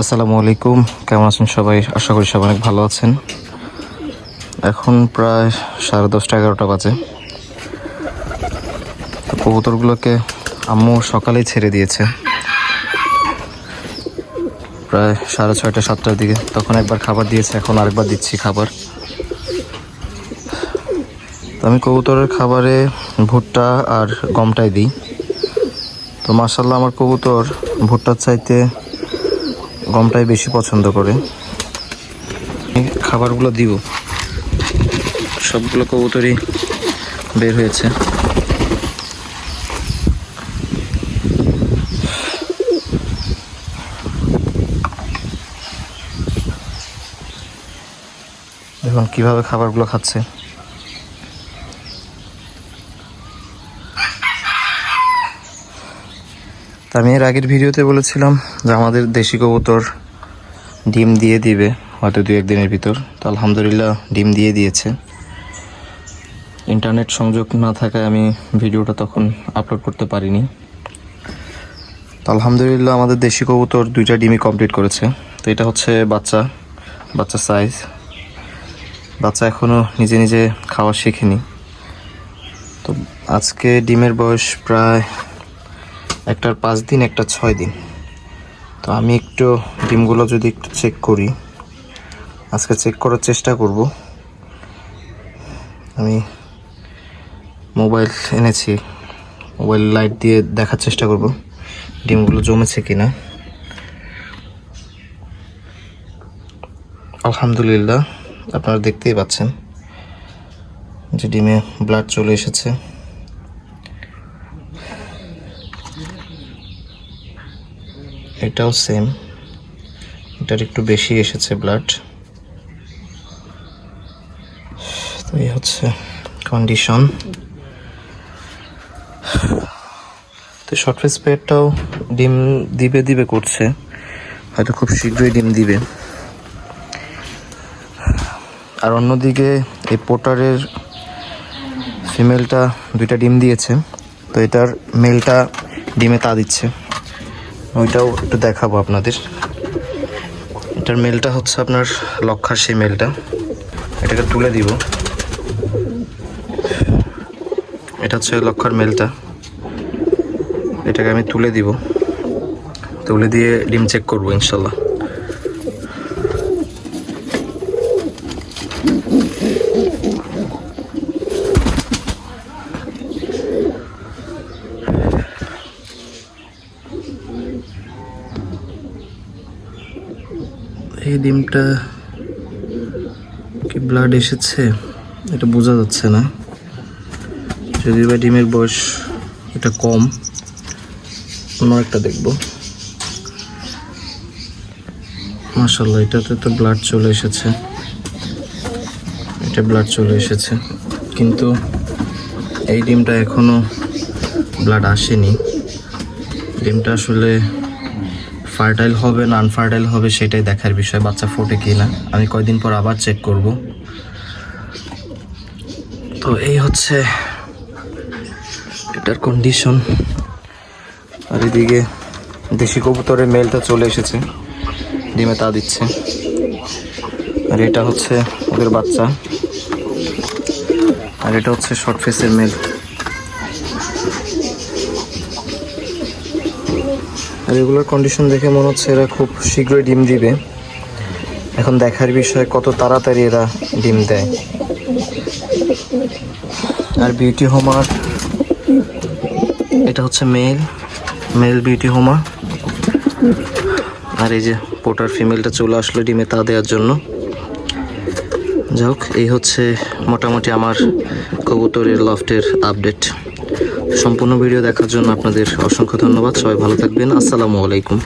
আসসালামু আলাইকুম। কেমন আছেন সবাই? আশা করি সবাই অনেক ভালো আছেন। এখন প্রায় সাড়ে দশটা এগারোটা বাজে। কবুতরগুলোকে আম্মু সকালেই ছেড়ে দিয়েছে। প্রায় সাড়ে ছয়টা, সাতটার দিকে। তখন একবার খাবার দিয়েছে, এখন আরেকবার দিচ্ছি খাবার। তো আমি কবুতরের খাবারে ভুট্টা আর গমটাই দিই। তো মাসাল্লাহ আমার কবুতর ভুট্টার চাইতে গমটাই বেশি পছন্দ করে। খাবারগুলো দিব। সবগুলো কবুতরই বের হয়েছে। দেখুন কীভাবে খাবারগুলো খাচ্ছে। আমি এর আগের ভিডিওতে বলেছিলাম যে আমাদের দেশি কবুতর ডিম দিয়ে দিবে, হয়তো দু একদিনের ভিতর। তো আলহামদুলিল্লাহ ডিম দিয়ে দিয়েছে। ইন্টারনেট সংযোগ না থাকায় আমি ভিডিওটা তখন আপলোড করতে পারিনি। তো আলহামদুলিল্লাহ আমাদের দেশি কবুতর দুইটা ডিমই কমপ্লিট করেছে। তো এটা হচ্ছে বাচ্চা বাচ্চা সাইজ বাচ্চা এখনও নিজে নিজে খাওয়া শিখেনি। তো আজকে ডিমের বয়স প্রায় একটার পাঁচ দিন একটা ছয় দিন। তো আমি একটু ডিমগুলো যদি একটু চেক করি, আজকে চেক করার চেষ্টা করব। আমি মোবাইল এনেছি মোবাইল লাইট দিয়ে দেখার চেষ্টা করব, ডিমগুলো জমেছে কিনা। আলহামদুলিল্লাহ, আপনারা দেখতেই পাচ্ছেন যে ডিমে ব্লাড চলে এসেছে। এটাও সেম এটার একটু বেশি এসেছে ব্লাড তো এই হচ্ছে কন্ডিশন তো শর্ট ফেস পেয়ারটাও ডিম দিবে দিবে করছে। হয়তো খুব শীঘ্রই ডিম দিবে। আর অন্যদিকে এই পোটারের ফিমেলটা দুইটা ডিম দিয়েছে। তো এটার মেলটা ডিমে তা দিচ্ছে। ওইটাও একটু দেখাবো আপনাদের। এটার মেলটা হচ্ছে আপনার লক্ষার সেই মেলটা এটাকে তুলে দিব। এটা হচ্ছে লক্ষার মেলটা এটাকে আমি তুলে দিব। তুলে দিয়ে ডিম চেক করব ইনশাল্লাহ। এই ডিমটা কি ব্লাড এসেছে? এটা বোঝা যাচ্ছে না। যদি বা ডিমের বয়স এটা কম, অন্য একটা দেখব। মাসাল্লাহ এটাতে তো ব্লাড চলে এসেছে। এটা ব্লাড চলে এসেছে। কিন্তু এই ডিমটা এখনও ব্লাড আসেনি। ডিমটা আসলে ফার্টাইল হবে না আনফার্টাইল হবে সেটাই দেখার বিষয়। বাচ্চা ফোটে কি না? আমি কয়দিন পর আবার চেক করব। তো এই হচ্ছে এটার কন্ডিশন আর এদিকে দেশি কবুতরের মেলটা চলে এসেছে। ডিমে তা দিচ্ছে। আর এটা হচ্ছে ওদের বাচ্চা। আর এটা হচ্ছে শর্ট ফেসের মেল আর এগুলোর কন্ডিশন দেখে মনে হচ্ছে এরা খুব শীঘ্রই ডিম দিবে। এখন দেখার বিষয় কত তাড়াতাড়ি এরা ডিম দেয়। আর বিউটি হোমার এটা হচ্ছে মেল মেল বিউটি হোমা আর এই যে পোটার ফিমেলটা চলে আসলো ডিমে তা দেওয়ার জন্য। যাই হোক, এই হচ্ছে মোটামুটি আমার কবুতরের লফটের আপডেট সম্পূর্ণ ভিডিও দেখার জন্য আপনাদের অসংখ্য ধন্যবাদ। সবাই ভালো থাকবেন। আসসালামু আলাইকুম।